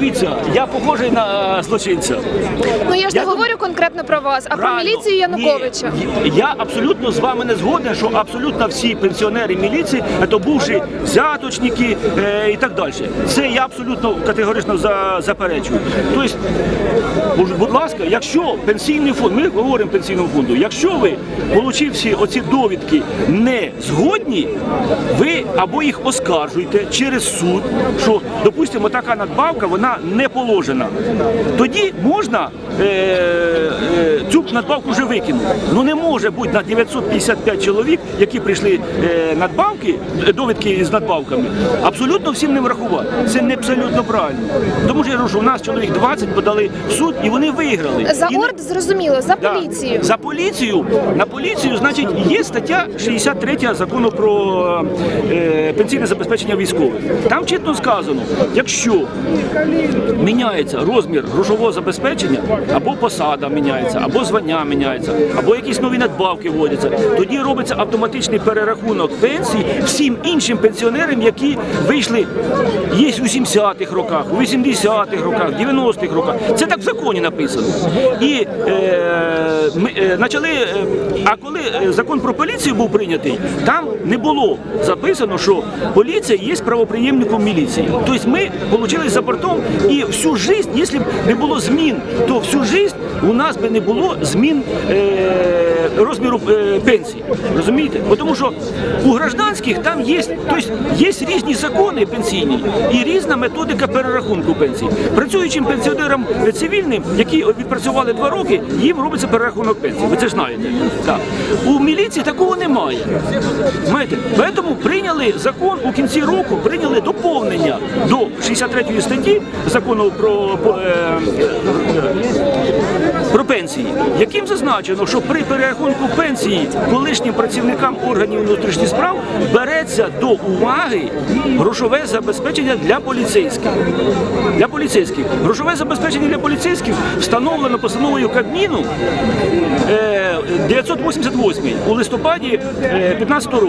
дивіться, я похожий на е, злочинця. Ну я ж не говорю конкретно про вас, а про міліцію Януковича. Ні, я абсолютно з вами не згоден, що абсолютно всі пенсіонери міліції це бувші взяточники е, і так далі. Це я абсолютно категорично за, заперечую. Тобто, будь- будь ласка, якщо пенсійний фонд, ми говоримо пенсійному фонду, якщо ви, получивши оці довідки, не згодні, ви або їх оскаржуєте через суд, що, допустимо, така надбавка вона не положена. Тоді можна е, е, цю надбавку вже викинути. Ну не може бути на 955 чоловік, які прийшли е, надбавки, е, довідки з надбавками, абсолютно всім не врахувати. Це не абсолютно правильно. Тому що я кажу, що у нас чоловік 20 подали в суд і вони виграли. За І орд зрозуміло, за Да. поліцію. За поліцію. На поліцію, значить, є стаття 63 закону про е, пенсійне забезпечення військових. Там чітко сказано, якщо міняється розмір грошового забезпечення, або посада міняється, або звання міняється, або якісь нові надбавки вводяться, тоді робиться автоматичний перерахунок пенсій всім іншим пенсіонерам, які вийшли є у 70-х роках, у 80-х роках, 90-х роках. Це так в законі написано. І е, е, почали. е, а коли е, закон про поліцію був прийнятий, там не було записано, що поліція є правоприємником міліції. Тобто ми отримали за бортом і всю жизнь, якщо б не було змін, то всю життя у нас би не було змін е, розміру е, пенсії. Розумієте? Тому що у гражданських там є, тобто є різні закони пенсійні і різна методика перерахунку пенсії. Працюючим пенсіонерам цивільним, які відпрацювали два роки, їм робиться перерахунок пенсії. Ви це знаєте. Так. У міліції такого немає. Знаєте? Тому прийняли закон у кінці року, прийняли доповнення до 63 статті закону про, е, пенсії, яким зазначено, що при перерахунку пенсії колишнім працівникам органів внутрішніх справ береться до уваги грошове забезпечення для поліцейських. Для поліцейських грошове забезпечення для поліцейських встановлено постановою Кабміну е, 988 у листопаді 15 року.